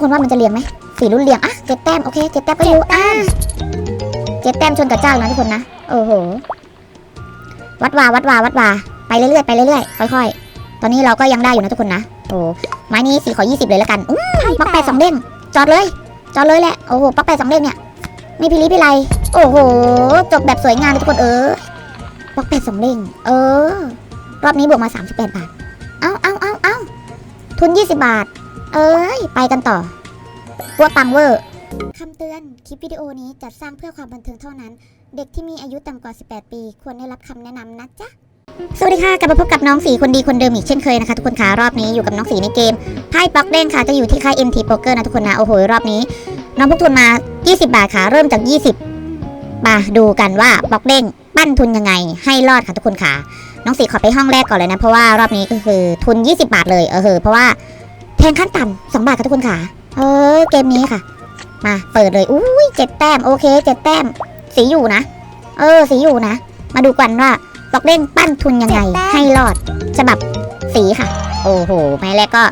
กคนว่ามันจะเรียงไหมสีรุ่นเรียงอะเจ็ดแต้มโอเคเจ็ดแต้มก็อยู่อะเจ็ดแต้มชนกับเจ้านะทุกคนนะโอ้โหวัดวาวัดวาวัดวาไปเรื่อยๆไปเรื่อยๆค่อย ๆ ตอนนี้เราก็ยังได้อยู่นะทุกคนนะโอ้ไม้นี้สีขอ20เลยแล้วกันอื้อปักแปดสองเด้งจอดเลย จอดเลยแหละโอ้โหปักแปดสองเด้งเนี่ยไม่พิลีพิไลโอ้โหจบแบบสวยงามเลยทุกคนเออปักแปดสองเด้งเออ รอบนี้บวกมา38บาทเอาเอาเอาเอาทุน20บาท เอ้ย ไปกันต่อปัวปังเวอร์คำเตือน คลิปวิดีโอนี้จัดสร้างเพื่อความบันเทิงเท่านั้น เด็กที่มีอายุต่ำกว่า 18 ปี ควรได้รับคำแนะนำนะจ๊ะ สวัสดีค่ะ กลับมาพบกับน้องสีคนดีคนเดิมอีกเช่นเคยนะคะ ทุกคนค่ะ รอบนี้อยู่กับน้องสีในเกม ไพ่บล็อกเด้งค่ะ จะอยู่ที่ค่าย MT Poker นะทุกคนนะ โอ้โห รอบนี้ น้องพวกทุนมา 20 บาทค่ะ เริ่มจาก 20 มาดูกันว่าบล็อกเด้งปั้นทุนยังไง ให้รอดค่ะทุกคนค่ะ น้องสีขอไปห้องแรกก่อนเลยนะ เพราะว่ารอบนี้ก็คือทุน 20 บาทเลย เออเพราะว่า แทงขั้นต่ำ2บาทค่ะทุกคนค่ะ เออเกมนี้ค่ะ มาเปิดเลยอุ้ยเจ็ดแต้มโอเคเจ็ดแต้ม สีอยู่นะ เออ สีอยู่นะ มาดูกันว่าบล็อกเด้งปั้นทุนยังไง ให้รอดฉบับสีค่ะ โอ้โหไม้แรกก็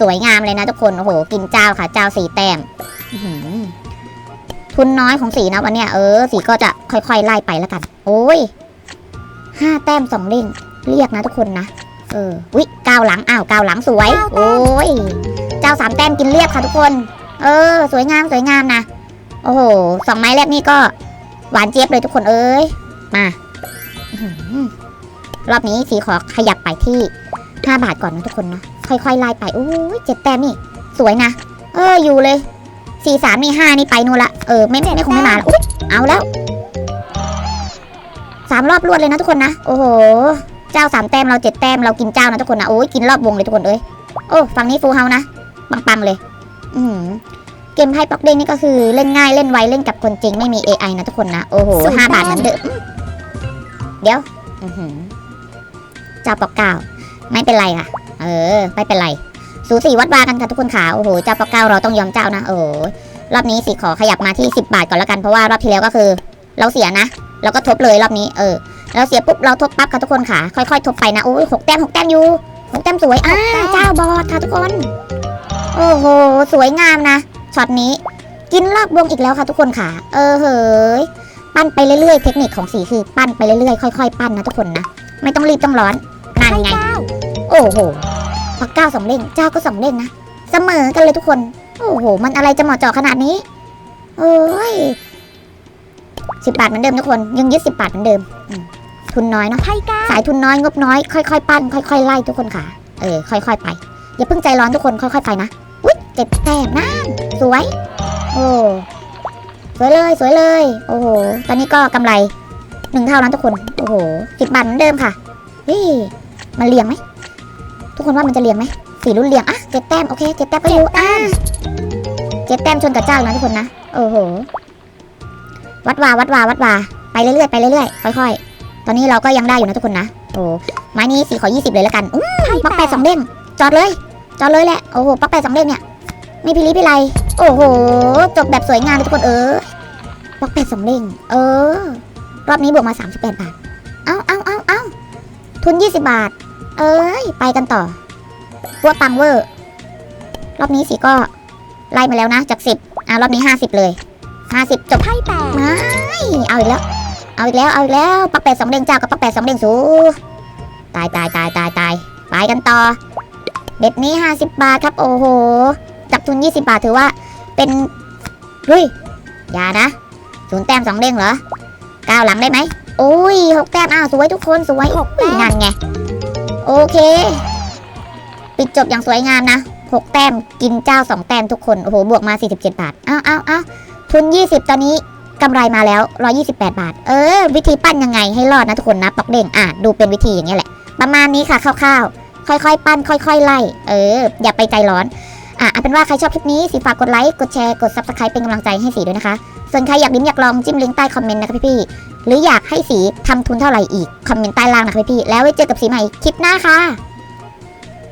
สวยงามเลยนะทุกคนโอ้โห กินเจ้าค่ะ เจ้าสีแต้มอื้อหือทุนน้อยของสีนะวันเนี้ยเออสีก็จะค่อยๆไล่ไปแล้วกัน โอ้ยห้าแต้มสองเด้งเรียกนะทุกคนนะ เออวิก้าวหลังอ้าวก้าวหลังสวย โอ้ยเจ้าสามแต้มกินเรียบค่ะทุกคน เออ สวยงามสวยงามนะโอ้โหสองไม้แรกนี่ก็ หวานเจี๊ยบเลยทุกคนเอ้ยมาอื้อหือรอบนี้สีขอขยับไปที่ห้าบาทก่อนนะทุกคนนะค่อยๆไล่ไปโอ้ยเจ็ดแต้มนี่ สวยนะ เอออยู่เลยสี่สามนี่ห้านี่ไปนู่นละเออไม่ไม่ไม่คงไม่มาละอุ๊ยเอาแล้วสามรอบรวดเลยนะทุกคนนะ โอ้โห เจ้าสามแต้มเราเจ็ดแต้มเรากินเจ้านะทุกคนนะโอ้ยกินรอบวงเลยทุกคนเอ้ยโอ้ฝั่งนี้ฟูลเฮานะปังๆเลย อือหือเกมไพ่ป๊อกเด้งนี่ก็คือเล่นง่ายเล่นไวเล่นกับคนจริงไม่มี AI นะทุกคนนะโอ้โหสุดห้าบาทแน่เหมือนเดิมเดี๋ยวอือหือเจ้าปอกเก้าไม่เป็นไรค่ะ เออ ไม่เป็นไร สูสีวัดวากันค่ะทุกคนขาโอ้โหเจ้าปอกเก้าเราต้องยอมเจ้านะโอ้โหรอบนี้สิขอขยับมาที่10บาทก่อนแล้วกันเพราะว่ารอบที่แล้วก็คือ เราเสียนะเราก็ทบเลยรอบนี้ เออ เราเสียปุ๊บเราทบปั๊บค่ะทุกคนขาค่อยๆ ทบไปนะโอ้ยหกแต้มหกแต้มอยู่หกแต้มสวยอ่าเจ้าบอดค่ะทุกคน โอ้โหสวยงามนะช็อตนี้ กินรอบวงอีกแล้วค่ะทุกคนค่ะ เออเฮ้ยปั้นไปเรื่อยๆ เทคนิคของสีคือปั้นไปเรื่อยๆค่อยๆปั้นนะทุกคนนะไม่ต้องรีบต้องร้อนนั่นไงโอ้โหพอเก้าสองเด้งเจ้าก็สองเด้งนะเสมอกันเลยทุกคน โอ้โห มันอะไรจะเหมาะเจาะขนาดนี้ โอ้ยสิบบาทเหมือนเดิมทุกคน ยังยึดสิบบาทเหมือนเดิมอืม ทุนน้อยเนาะไพ่ก้าสายทุนน้อยงบน้อยค่อยๆปั้นค่อยๆไล่ทุกคนค่ะ เออค่อยๆไป อย่าเพิ่งใจร้อนทุกคนค่อยๆไปนะอุ๊ยเจ็ดแต้มนั่นสวย โอ้สวยเลยสวยเลย โอ้โห ตอนนี้ก็กำไรหนึ่งเท่านั้นทุกคน โอ้โหสิบบาทเหมือนเดิมค่ะเฮ้ยมันเรียงไหม ทุกคนว่ามันจะเรียงไหมสีรุ่นเรียงอะเจ็ดแต้มโอเคเจ็ดแต้มก็อยู่อะเจ็ดแต้มชนกับเจ้านะทุกคนนะ โอ้โห วัดวาวัดวาวัดวาไปเรื่อยๆไปเรื่อยๆค่อยๆ ตอนนี้เราก็ยังได้อยู่นะทุกคนนะ โอ้ไม้นี้สีขอ 20 เลยแล้วกันอื้อปักแปดสองเด้งจอดเลย จอดเลยแหละ โอ้โหปักแปดสองเด้งเนี่ย ไม่พิลีพิไลโอ้โห จบแบบสวยงามเลยทุกคนเออปักแปดสองเด้งเออ รอบนี้บวกมา 38 บาท เอาเอาเอาเอาทุน 20 บาท เอ้ย ไปกันต่อปัวปังเวอร์ รอบนี้สีก็ไล่มาแล้วนะ จาก 10อะรอบนี้ 50 เลย 50 จบไพ่แปดไม่เอาอีกแล้ว เอาอีกแล้วเอาอีกแล้วปักแปดสองเด้งเจ้ากับปักแปดสองเด้งสูตายตายตายตายตายไปกันต่อ เบ็ดนี้ 50 บาทครับ โอ้โห จับทุน 20 บาทถือว่าเป็นเฮ้ยอย่านะศูนย์แต้มสองเด้งเหรอก้าวหลังได้ไหมโอ้ยหกแต้มอ้าวสวยทุกคนสวยหกแต้มนั่นไง โอเค ปิดจบอย่างสวยงามนะหกแต้มกินเจ้าสองแต้มทุกคน โอ้โห บวกมา 47 บาท อ้าวอ้าวอ้าวทุน 20 ตอนนี้ กำไรมาแล้ว 128 บาท เออ วิธีปั้นยังไงให้รอดนะทุกคนนะปอกเด้งอะดูเป็นวิธีอย่างเงี้ยแหละ ประมาณนี้ค่ะคร่าวๆ ค่อยๆ ปั้น ค่อย ๆ ไล่ เออ อย่าไปใจร้อน อะเอาเป็นว่าใครชอบคลิปนี้สีฝากกดไลค์ กดแชร์ กด subscribe เป็นกำลังใจให้สีด้วยนะคะ ส่วนใครอยากลิ้มอยากลองจิ้มลิงก์ใต้คอมเมนต์นะคะพี่ๆ หรืออยากให้สีทำทุนเท่าไหร่อีกคอมเมนต์ใต้ล่างนะคะพี่ๆ แล้วไว้เจอกับสีใหม่คลิปหน้าค่ะ